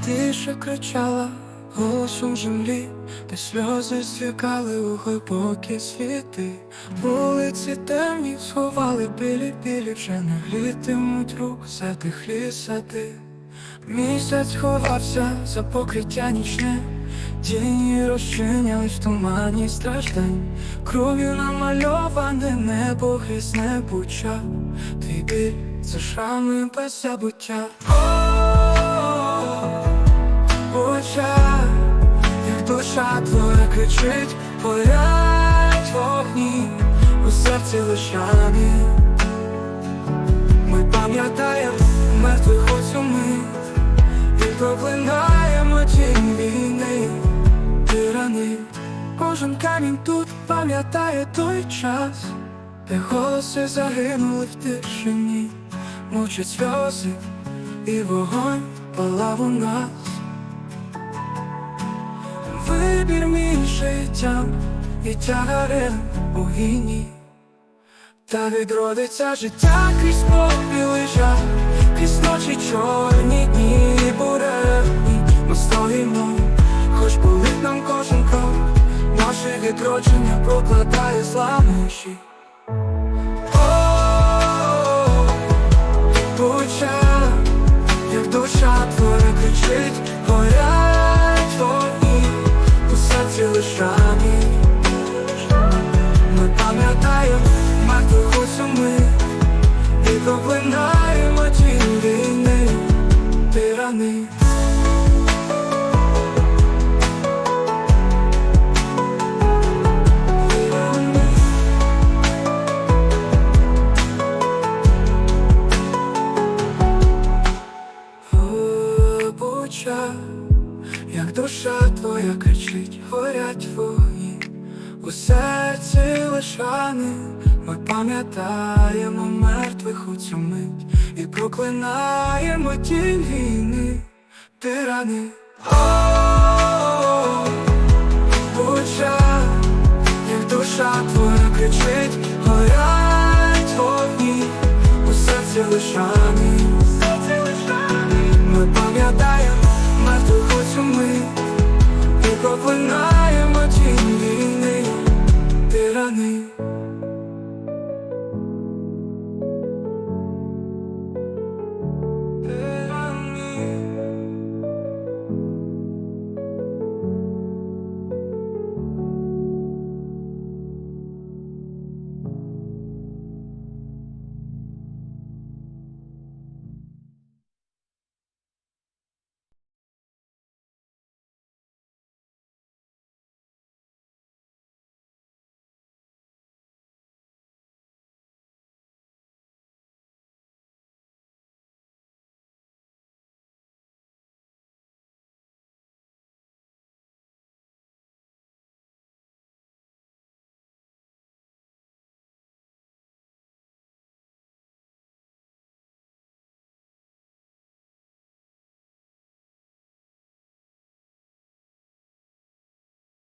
Тиша кричала голосом землі, де сльози стікали у глибокі світи. Вулиці темні сховали білі білі, вже не глітимуть рук, затихлі сади. Місяць ховався за покриття нічне, тіні розчинялись в тумані страждань, кров'ю намальоване небо грізне буча, твій біль це шрами без забуття. Душа твоя кричить, горять вогні у серці лишани. Ми пам'ятаємо мертвих оцю мить і проклинаємо тінь війни, тирани. Кожен камінь тут пам'ятає той час, де голоси загинули в тишині, мовчать сльози і вогонь палав у нас. Вибір між життям і тягарем у війні. Та відродиться життя крізь попіли крізь ночі чорні дні буревні Ми стоїмо, хоч болить нам кожен крок, наше відродження прокладає слабнощі. О, Буча, як душа твоя кричить, О, як душа твоя кричить, горять твої, у серці лишани, ми пам'ятаємо мертвих у цю мить і проклинаємо тінь війни, тирани. ми, і проклинаємо тінь.